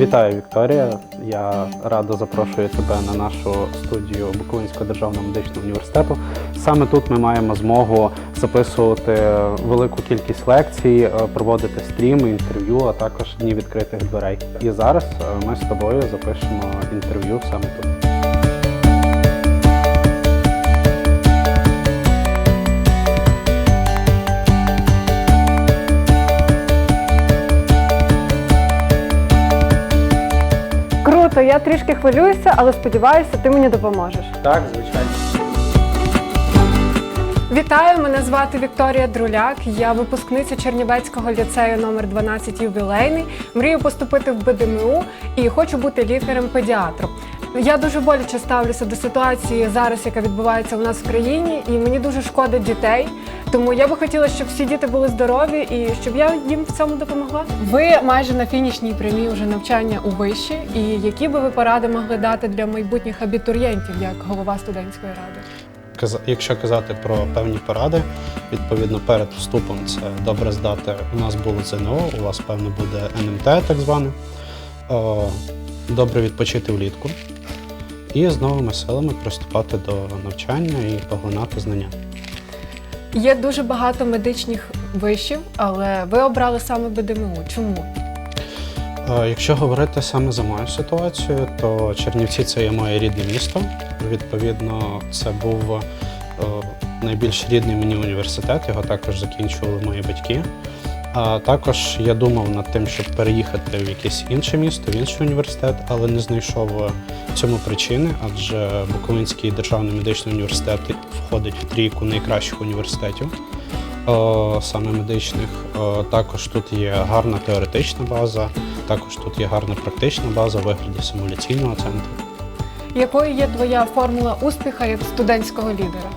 Вітаю, Вікторія. Я радо запрошую тебе на нашу студію Буковинського державного медичного університету. Саме тут ми маємо змогу записувати велику кількість лекцій, е, проводити стріми, інтерв'ю, а також дні відкритих дверей. І зараз е, ми з тобою запишемо інтерв'ю саме тут. Круто, я трішки хвилююся, але сподіваюся, ти мені допоможеш. Так, звичайно. Вітаю, мене звати Вікторія Друляк. Я випускниця Чернівецького ліцею номер 12 ювілейний. Мрію поступити в БДМУ і хочу бути лікарем-педіатром. Я дуже боляче ставлюся до ситуації зараз, яка відбувається у нас в країні, і мені дуже шкода дітей. Тому я би хотіла, щоб всі діти були здорові і щоб я їм в цьому допомогла. Ви майже на фінішній прямій вже навчання у виші. І які би ви поради могли дати для майбутніх абітурієнтів як голова студентської ради? Каза- Якщо казати про певні поради, відповідно перед вступом це добре здати. У нас було ЗНО, у вас певно буде НМТ, так зване. Добре відпочити влітку і з новими силами приступати до навчання і поглинати знання. Є дуже багато медичних вишів, але ви обрали саме БДМУ. Чому? Якщо говорити саме за мою ситуацію, то Чернівці це є моє рідне місто. Відповідно, це був е, найбільш рідний мені університет, його також закінчували мої батьки. А також я думав над тим, щоб переїхати в якесь інше місто, в інший університет, але не знайшов в цьому причини, адже Буковинський державний медичний університет входить в трійку найкращих університетів е, саме медичних. Е, Також тут є гарна теоретична база, також тут є гарна практична база в вигляді симуляційного центру. Якою є твоя формула успіха як студентського лідера?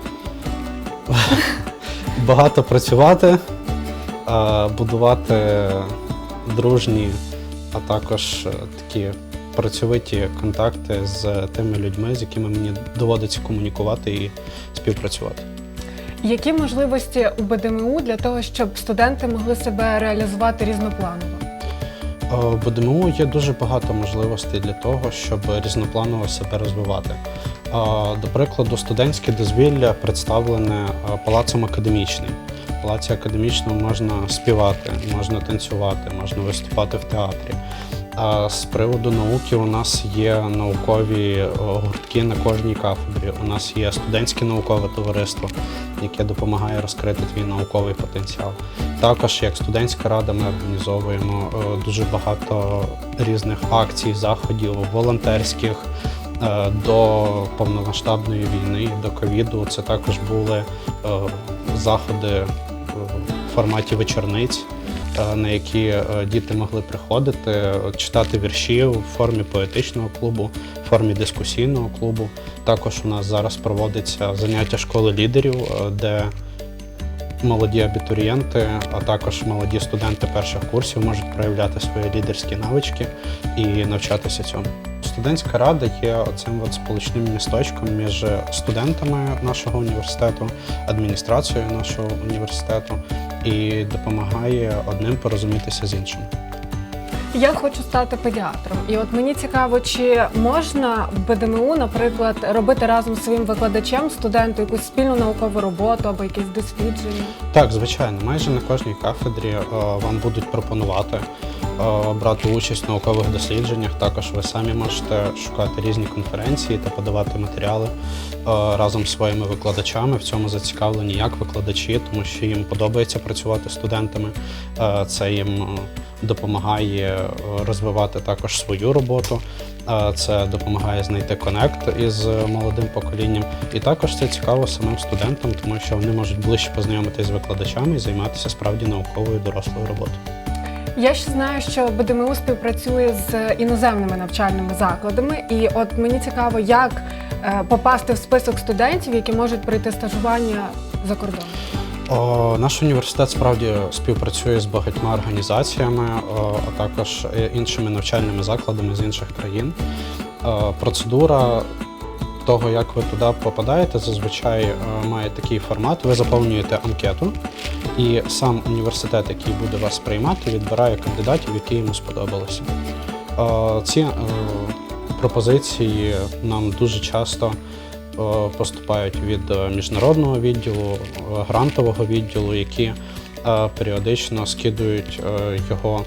Багато працювати, е, будувати дружні, а також е, такі працьовиті контакти з тими людьми, з якими мені доводиться комунікувати і співпрацювати. Які можливості у БДМУ для того, щоб студенти могли себе реалізувати різнопланово? Е, В БДМУ є дуже багато можливостей для того, щоб різнопланово себе розвивати. Е, До прикладу, студентське дозвілля представлене е, палацом академічним. Палаці академічному можна співати, можна танцювати, можна виступати в театрі. А з приводу науки у нас є наукові е, гуртки на кожній кафедрі. У нас є студентське наукове товариство, яке допомагає розкрити твій науковий потенціал. Також як студентська рада ми організовуємо е, дуже багато різних акцій, заходів, волонтерських. Е, До повномасштабної війни, до ковіду, це також були заходи форматі вечорниць, е, на які е, діти могли приходити, читати вірші в формі поетичного клубу, в формі дискусійного клубу. Також у нас зараз проводиться заняття школи лідерів, е, де молоді абітурієнти, а також молоді студенти перших курсів можуть проявляти свої лідерські навички і навчатися цьому. Студентська рада є оцим от сполучним місточком між студентами нашого університету, адміністрацією нашого університету і допомагає одним порозумітися з іншим. Я хочу стати педіатром, і от мені цікаво, чи можна в БДМУ, наприклад, робити разом з своїм викладачем студенту якусь спільну наукову роботу або якісь дослідження? Так, звичайно, майже на кожній кафедрі о, вам будуть пропонувати е, брати участь в наукових дослідженнях. Також ви самі можете шукати різні конференції та подавати матеріали е, разом з своїми викладачами. В цьому зацікавлені як викладачі, тому що їм подобається працювати з студентами. Е, Це їм е, допомагає е, розвивати також свою роботу. Е, Це допомагає знайти конект із молодим поколінням. І також це цікаво самим студентам, тому що вони можуть ближче познайомитися з викладачами і займатися справді науковою дорослою роботою. Я ще знаю, що БДМУ співпрацює з іноземними навчальними закладами, і от мені цікаво, як е, попасти в список студентів, які можуть пройти стажування за кордоном. О, наш університет справді співпрацює з багатьма організаціями, о, а також е, іншими навчальними закладами з інших країн. Е, Процедура того, як ви туди попадаєте, зазвичай е, має такий формат. Ви заповнюєте анкету, і сам університет, який буде вас приймати, відбирає кандидатів, які йому сподобалися. Ці е, пропозиції нам дуже часто е, поступають від е, міжнародного відділу, грантового відділу, які періодично скидують його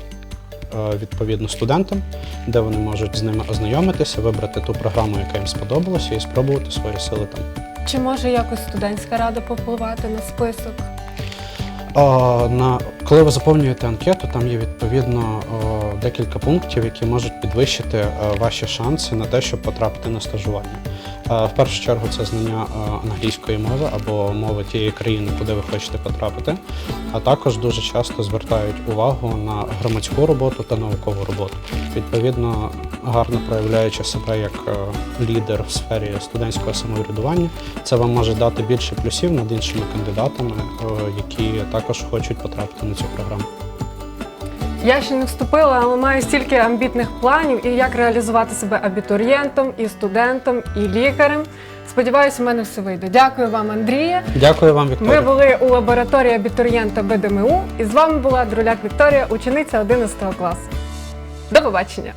відповідно студентам, де вони можуть з ними ознайомитися, вибрати ту програму, яка їм сподобалася, і спробувати свої сили там. Чи може якось студентська рада попливати на список? На коли ви заповнюєте анкету, там є відповідно декілька пунктів, які можуть підвищити е, ваші шанси на те, щоб потрапити на стажування. Е, В першу чергу це знання е, англійської мови або мови тієї країни, куди ви хочете потрапити. А також дуже часто звертають увагу на громадську роботу та наукову роботу. Відповідно, гарно проявляючи себе як е, лідер в сфері студентського самоврядування, це вам може дати більше плюсів над іншими кандидатами, е, які також хочуть потрапити на цю програму. Я ще не вступила, але маю стільки амбітних планів і як реалізувати себе абітурієнтом, і студентом, і лікарем. Сподіваюся, у мене все вийде. Дякую вам, Андрія. Дякую вам, Вікторія. Ми були у лабораторії абітурієнта БДМУ, і з вами була Друляк Вікторія, учениця 11 класу. До побачення!